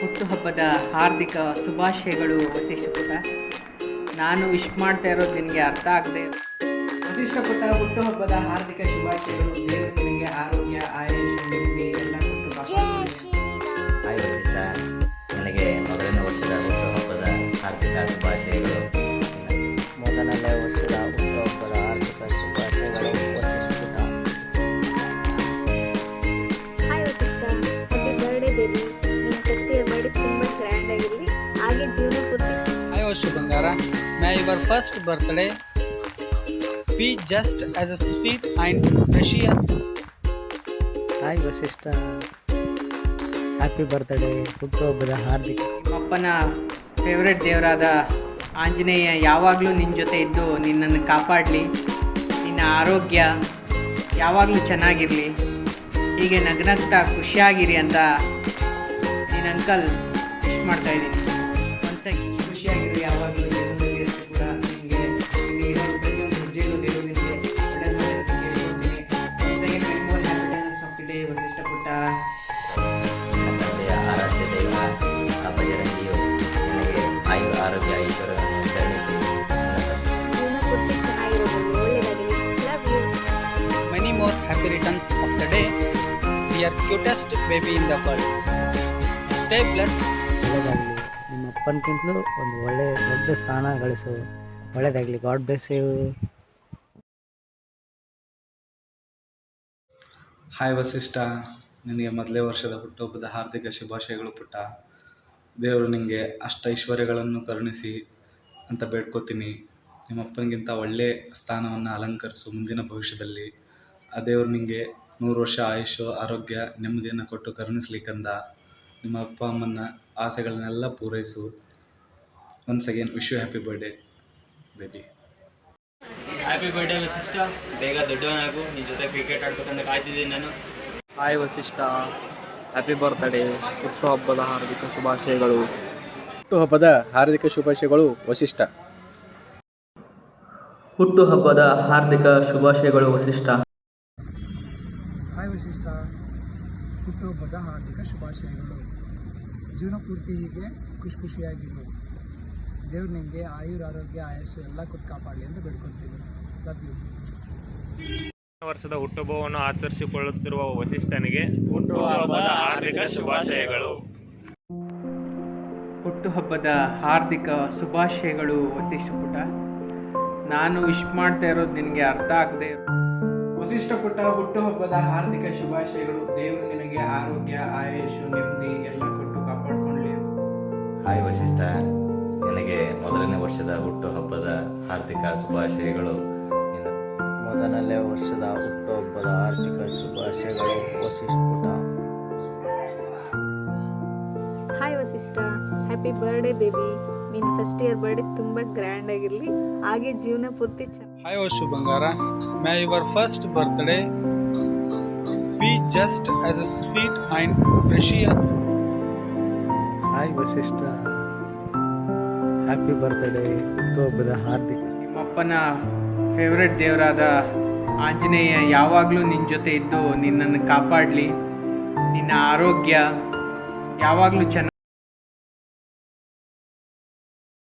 ಹುಟ್ಟುಹಬ್ಬದ ಹಾರ್ದಿಕ ಶುಭಾಶಯಗಳು ವಸಿಷ್ಠ ಪುಟ ನಾನು ವಿಶ್ ಮಾಡ್ತಾ ಇರೋದು ನಿನಗೆ ಅರ್ಥ ಆಗದೆ ವಸಿಷ್ಠ ಪುಟ್ಟ ಹುಟ್ಟುಹಬ್ಬದ ಹಾರ್ದಿಕ ಶುಭಾಶಯಗಳು ದೇವರು ನಿನಗೆ ಆರೋಗ್ಯ ಆಯುಷ್ ನೆಮ್ಮದಿ ಎಲ್ಲ ಕೊಟ್ಟು ನನಗೆ ಮೊದಲನೇ ವರ್ಷದ ಹುಟ್ಟುಹಬ್ಬದ ಹಾರ್ದಿಕ ಶುಭಾಶಯಗಳು. ಮೊದಲನೇ ವರ್ಷದ your first birthday. Be just as sweet and precious. Hi Vasishtha happy birthday ಹುಟ್ಟುಹಬ್ಬದ ಹಾರ್ದಿಕ ನಿಮ್ಮಪ್ಪನ ಫೇವ್ರೆಟ್ ದೇವರಾದ ಆಂಜನೇಯ ಯಾವಾಗಲೂ ನಿನ್ನ ಜೊತೆ ಇದ್ದು ನಿನ್ನನ್ನು ಕಾಪಾಡಲಿ. ನಿನ್ನ ಆರೋಗ್ಯ ಯಾವಾಗಲೂ ಚೆನ್ನಾಗಿರಲಿ. ಹೀಗೆ ನಗ್ನಗ್ತಾ ಖುಷಿಯಾಗಿರಿ ಅಂತ ನಿನ್ನ ಅಂಕಲ್ ವಿಶ್ ಮಾಡ್ತಾ ಆರೋಗ್ಯ love you Many more happy returns of the day. Dear cutest baby in the world. Stay blessed. ಒಳ್ಳೆಯದಾಗಲಿ ನಿಮ್ಮ ಅಪ್ಪನಕ್ಕಿಂತಲೂ ಒಂದು ಒಳ್ಳೆಯ ದೊಡ್ಡ ಸ್ಥಾನ ಗಳಿಸು ಒಳ್ಳೆಯದಾಗಲಿ God bless you hi Vasishtha ನಿನಗೆ ಮೊದಲೇ ವರ್ಷದ ಹುಟ್ಟುಹಬ್ಬದ ಹಾರ್ದಿಕ ಶುಭಾಶಯಗಳು ಪುಟ್ಟ ದೇವರು ನಿನಗೆ ಅಷ್ಟ ಐಶ್ವರ್ಯಗಳನ್ನು ಕರುಣಿಸಿ ಅಂತ ಬೇಡ್ಕೋತೀನಿ. ನಿಮ್ಮ ಅಪ್ಪನಿಗಿಂತ ಒಳ್ಳೆ ಸ್ಥಾನವನ್ನು ಅಲಂಕರಿಸು ಮುಂದಿನ ಭವಿಷ್ಯದಲ್ಲಿ. ಆ ದೇವರು ನಿನಗೆ ನೂರು ವರ್ಷ ಆಯುಷ್ಯ ಆರೋಗ್ಯ ನೆಮ್ಮದಿಯನ್ನು ಕೊಟ್ಟು ಕರುಣಿಸ್ಲಿಕ್ಕಂದ. ನಿಮ್ಮ ಅಪ್ಪ ಅಮ್ಮನ ಆಸೆಗಳನ್ನೆಲ್ಲ ಪೂರೈಸು. Once again wish you happy birthday baby happy birthday Vasishtha. ಬೇಗ ದೊಡ್ಡವನಾಗು. ನಿನ್ನ ಜೊತೆ ಕ್ರಿಕೆಟ್ ಆಡ್ಬೇಕಂತ ಕಾಯ್ತಿದ್ದೀನಿ ನಾನು. ಹಾಯ್ ವಸಿಷ್ಠ. ಹ್ಯಾಪಿ ಬರ್ತ್ಡೇ ಹುಟ್ಟುಹಬ್ಬದ ಹಾರ್ದಿಕ ಶುಭಾಶಯಗಳು. ಹುಟ್ಟುಹಬ್ಬದ ಹಾರ್ದಿಕ ಶುಭಾಶಯಗಳು ವಶಿಷ್ಠ ಹುಟ್ಟುಹಬ್ಬದ ಹಾರ್ದಿಕ ಶುಭಾಶಯಗಳು ವಶಿಷ್ಠ ಹಾಯ್ ವಶಿಷ್ಠ ಹುಟ್ಟುಹಬ್ಬದ ಹಾರ್ದಿಕ ಶುಭಾಶಯಗಳು. ಜೀವನ ಪೂರ್ತಿ ಹೀಗೆ ಖುಷಿ ಖುಷಿಯಾಗಿರು. ದೇವ್ರು ನಿಮಗೆ ಆಯುರ್ ಆರೋಗ್ಯ ಆಯಸ್ಸು ಎಲ್ಲ ಕೊಟ್ಟು ಕಾಪಾಡಲಿ ಅಂತ ಬೇಡ್ಕೊಳ್ತೀನಿ ಲವ್ ಯು ವರ್ಷದ ಹುಟ್ಟುಹಬ್ಬವನ್ನು ಆಚರಿಸಿಕೊಳ್ಳುತ್ತಿರುವ ವಸಿಷ್ಠನಿಗೆ ಹುಟ್ಟುಹಬ್ಬದ ಹಾರ್ದಿಕ ಶುಭಾಶಯಗಳು. ಹುಟ್ಟುಹಬ್ಬದ ಹಾರ್ದಿಕ ಶುಭಾಶಯಗಳು ವಸಿಷ್ಠ ಪುಟ. ನಾನು ವಿಶ್ ಮಾಡ್ತಾ ಇರೋದು ನಿನಗೆ ಅರ್ಥ ಆಗದೆ ವಸಿಷ್ಠ ಪುಟ ಹುಟ್ಟುಹಬ್ಬದ ಹಾರ್ದಿಕ ಶುಭಾಶಯಗಳು. ದೇವರು ನಿನಗೆ ಆರೋಗ್ಯ ಆಯುಷ್ ನೆಮ್ಮದಿ ಎಲ್ಲ ಕೊಟ್ಟು ಕಾಪಾಡಿಕೊಳ್ಳಿ ಹಾಯ್ ವಸಿಷ್ಠ. ನಿನಗೆ ಮೊದಲನೇ ವರ್ಷದ ಹುಟ್ಟುಹಬ್ಬದ ಹಾರ್ದಿಕ ಶುಭಾಶಯಗಳು. ಮೊದಲನೇ ವರ್ಷದ ಹುಟ್ಟುಹಬ್ಬದ ಆರ್ಥಿಕ ಶುಭಾಶಯಗಳು Vasishtha. Hi Vasishtha. Happy birthday baby ನಿನ್ ಫಸ್ಟ್ ಇಯರ್ ಬರ್ಡೇ ತುಂಬ ಗ್ರ್ಯಾಂಡ್ ಆಗಿರಲಿ. ಹಾಗೆ ಜೀವನ ಪೂರ್ತಿ ಚೆನ್ನಾಗಿ ಹಾಯ್ ವಶು ಬಂಗಾರ. My your first birthday be just as a sweet and precious hi Vasishtha. Happy birthday ಹುಟ್ಟುಹಬ್ಬದ ಹಾರ್ದಿಕ ನಿಮ್ಮಪ್ಪನ ಫೇವ್ರೆಟ್ ದೇವರಾದ ಆಂಜನೇಯ ಯಾವಾಗಲೂ ನಿನ್ನ ಜೊತೆ ಇದ್ದು ನಿನ್ನನ್ನು ಕಾಪಾಡಲಿ. ನಿನ್ನ ಆರೋಗ್ಯ ಯಾವಾಗಲೂ ಚೆನ್ನಾಗಿ